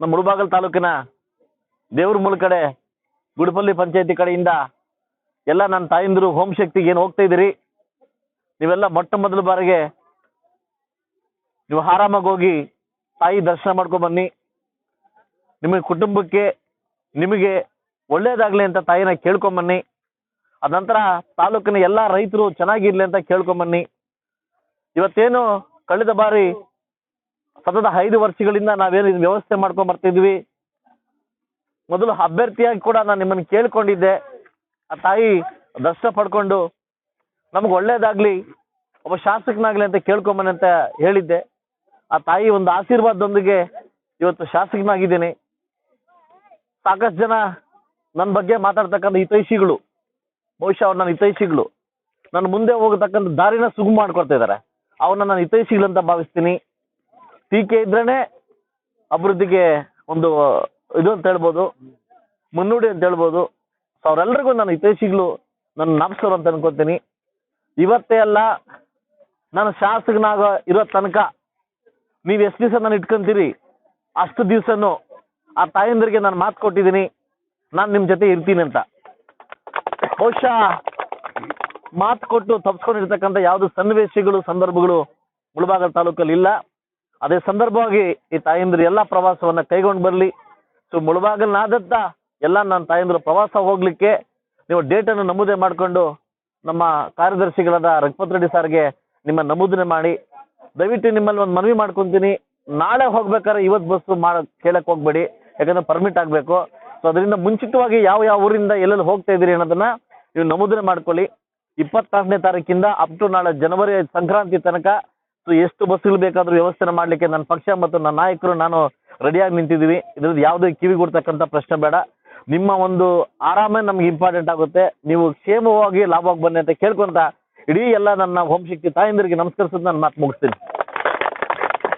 ನಮ್ಮ ಮುಳಬಾಗಲ್ ತಾಲೂಕಿನ ದೇವ್ರ ಮೂಲ ಕಡೆ, ಗುಡಿಪಲ್ಲಿ ಪಂಚಾಯತಿ ಕಡೆಯಿಂದ ಎಲ್ಲ ನನ್ನ ತಾಯಿಂದರು ಹೋಮ್ ಶಕ್ತಿಗೆ ಏನು ಹೋಗ್ತಾ ಇದ್ದೀರಿ? ನೀವೆಲ್ಲ ಮೊಟ್ಟ ಮೊದಲ ಬಾರಿಗೆ ನೀವು ಆರಾಮಾಗಿ ಹೋಗಿ ತಾಯಿ ದರ್ಶನ ಮಾಡ್ಕೊಂಡು ಬನ್ನಿ. ನಿಮ್ಮ ಕುಟುಂಬಕ್ಕೆ ನಿಮಗೆ ಒಳ್ಳೇದಾಗಲಿ ಅಂತ ತಾಯಿನ ಕೇಳ್ಕೊಂಬನ್ನಿ ಅದ ನಂತರ ತಾಲೂಕಿನ ಎಲ್ಲ ರೈತರು ಚೆನ್ನಾಗಿರ್ಲಿ ಅಂತ ಕೇಳ್ಕೊಂಬನ್ನಿ ಇವತ್ತೇನು ಕಳೆದ ಬಾರಿ ಸತತ ಐದು ವರ್ಷಗಳಿಂದ ನಾವೇನು ಇದು ವ್ಯವಸ್ಥೆ ಮಾಡ್ಕೊಂಡ್ ಬರ್ತಿದ್ವಿ. ಮೊದಲು ಅಭ್ಯರ್ಥಿಯಾಗಿ ಕೂಡ ನಾನು ನಿಮ್ಮನ್ನು ಕೇಳ್ಕೊಂಡಿದ್ದೆ. ಆ ತಾಯಿ ದರ್ಶನ ಪಡ್ಕೊಂಡು ನಮ್ಗೆ ಒಳ್ಳೇದಾಗ್ಲಿ, ಒಬ್ಬ ಶಾಸಕನಾಗ್ಲಿ ಅಂತ ಕೇಳ್ಕೊಂಬನ್ನಿ ಅಂತ ಹೇಳಿದ್ದೆ. ಆ ತಾಯಿ ಒಂದು ಆಶೀರ್ವಾದದೊಂದಿಗೆ ಇವತ್ತು ಶಾಸಕನಾಗಿದ್ದೀನಿ. ಸಾಕಷ್ಟು ಜನ ನನ್ನ ಬಗ್ಗೆ ಮಾತಾಡ್ತಕ್ಕಂಥ ಹಿತೈಷಿಗಳು, ಬಹುಶಃ ಅವ್ರು ನನ್ನ ಹಿತೈಷಿಗಳು. ನನ್ನ ಮುಂದೆ ಹೋಗತಕ್ಕಂಥ ದಾರಿನ ಸುಗಮ ಮಾಡ್ಕೊಡ್ತಾ ಇದ್ದಾರೆ. ಅವ್ರನ್ನ ನಾನು ಅಂತ ಭಾವಿಸ್ತೀನಿ. ಟೀಕೆ ಇದ್ರೇನೆ ಅಭಿವೃದ್ಧಿಗೆ ಒಂದು ಇದು ಅಂತ ಹೇಳ್ಬೋದು, ಮುನ್ನುಡಿ ಅಂತ ಹೇಳ್ಬೋದು. ಸೊ ಅವರೆಲ್ಲರಿಗೂ ನನ್ನ ಹಿತೈಷಿಗಳು, ನನ್ನ ನಮಸ್ಕಾರ ಅಂತ ಅನ್ಕೋತೀನಿ. ಇವತ್ತೇ ಅಲ್ಲ ನಾನು ಶಾಸಕನಾಗ ಇರೋ ತನಕ ನೀವು ಎಷ್ಟು ದಿವಸ ನಾನು ಇಟ್ಕೊಂತೀರಿ? ಅಷ್ಟು ದಿವಸನೂ ಆ ತಾಯಂದಿರಿಗೆ ನಾನು ಮಾತು ಕೊಟ್ಟಿದ್ದೀನಿ. ನಾನು ನಿಮ್ಮ ಜೊತೆ ಇರ್ತೀನಿ ಅಂತ. ಬಹುಶಃ ಮಾತು ಕೊಟ್ಟು ತಪ್ಸ್ಕೊಂಡಿರ್ತಕ್ಕಂಥ ಯಾವುದು ಸನ್ನಿವೇಶಗಳು, ಸಂದರ್ಭಗಳು ಮುಳಬಾಗಲ್ ತಾಲೂಕಲ್ಲಿ ಇಲ್ಲ. ಅದೇ ಸಂದರ್ಭವಾಗಿ ಈ ತಾಯಂದಿರು ಎಲ್ಲ ಪ್ರವಾಸವನ್ನ ಕೈಗೊಂಡು ಬರಲಿ. ಸೊ ಮುಳುಬಾಗಲ್ನಾದತ್ತ ಎಲ್ಲ ನನ್ನ ತಾಯಂದಿರು ಪ್ರವಾಸ ಹೋಗ್ಲಿಕ್ಕೆ ನೀವು ಡೇಟನ್ನು ನಮೂದೆ ಮಾಡಿಕೊಂಡು ನಮ್ಮ ಕಾರ್ಯದರ್ಶಿಗಳಾದ ರಘುಪತ್ ರೆಡ್ಡಿ ಸರ್ಗೆ ನಿಮ್ಮ ನಮೂದನೆ ಮಾಡಿ. ದಯವಿಟ್ಟು ನಿಮ್ಮಲ್ಲಿ ಒಂದು ಮನವಿ ಮಾಡ್ಕೊಂತೀನಿ. ನಾಳೆ ಹೋಗ್ಬೇಕಾದ್ರೆ ಇವತ್ತು ಬಸ್ಸು ಮಾಡ ಕೇಳಕ್ ಹೋಗ್ಬೇಡಿ. ಯಾಕಂದ್ರೆ ಪರ್ಮಿಟ್ ಆಗಬೇಕು. ಸೊ ಅದರಿಂದ ಮುಂಚಿತವಾಗಿ ಯಾವ ಯಾವ ಊರಿಂದ ಎಲ್ಲೆಲ್ಲಿ ಹೋಗ್ತಾ ಇದ್ದೀರಿ ಅನ್ನೋದನ್ನ ನೀವು ನಮೂದನೆ ಮಾಡ್ಕೊಳ್ಳಿ. ಇಪ್ಪತ್ನಾಲ್ಕನೇ ತಾರೀಕಿಂದ ಅಪ್ ಟು ನಾಳೆ ಜನವರಿ ಸಂಕ್ರಾಂತಿ ತನಕ ಎಷ್ಟು ಬಸ್ಸುಗಳು ಬೇಕಾದ್ರೂ ವ್ಯವಸ್ಥೆ ಮಾಡಲಿಕ್ಕೆ ನನ್ನ ಪಕ್ಷ ಮತ್ತು ನನ್ನ ನಾಯಕರು ನಾನು ರೆಡಿಯಾಗಿ ನಿಂತಿದ್ದೀವಿ. ಇದ್ರದ್ದು ಯಾವುದೇ ಕಿವಿಗೊಡ್ತಕ್ಕಂಥ ಪ್ರಶ್ನೆ ಬೇಡ. ನಿಮ್ಮ ಒಂದು ಆರಾಮೇ ನಮ್ಗೆ ಇಂಪಾರ್ಟೆಂಟ್ ಆಗುತ್ತೆ. ನೀವು ಕ್ಷೇಮವಾಗಿ ಲಾಭವಾಗಿ ಬನ್ನಿ ಅಂತ ಕೇಳ್ಕೊಂತ ಇಡೀ ಎಲ್ಲ ನನ್ನ ಹೋಮ್ ಶಕ್ತಿ ತಾಯಂದಿರಿಗೆ ನಮಸ್ಕರಿಸೋದು ನಾನು ಮಾತು ಮುಗಿಸ್ತೀನಿ.